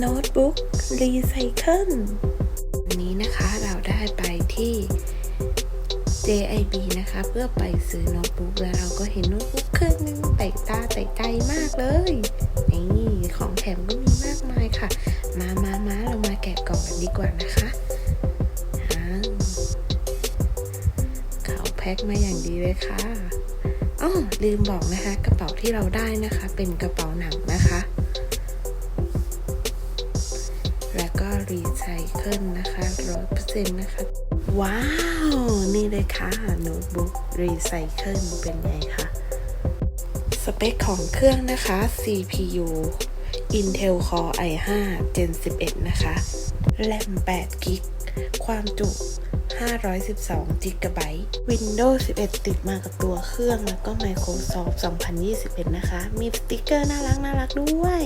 โน้ตบุ๊กรีไซเคิลวันนี้นะคะเราได้ไปที่ JIB นะคะ เพื่อไปซื้อโน้ตบุ๊กแล้วเราก็เห็นโน้ตบุ๊กเครื่องนึงแตกตาแตกใจมากเลย นี่ของแถมก็มีมากมายค่ะ มามามาเรามาแกะกล่องกันดีกว่านะคะเขาแพ็คมาอย่างดีเลยค่ะอ๋อลืมบอกนะคะ กระเป๋าที่เราได้นะคะ เป็นกระเป๋าหนังนะคะ รีไซเคิลนะคะร้อยเปอร์เซ็นต์นะคะ ว้าว นี่เลยค่ะโน้ตบุ๊กรีไซเคิลเป็นไงคะสเปคของเครื่องนะคะ CPU Intel Core i5 Gen 11 นะคะ แรม8กิก ความจุ512 g b Windows 11 ติดมากับตัวเครื่องแล้วก็ Microsoft 2021 นะคะ มีสติกเกอร์น่ารักน่ารักด้วย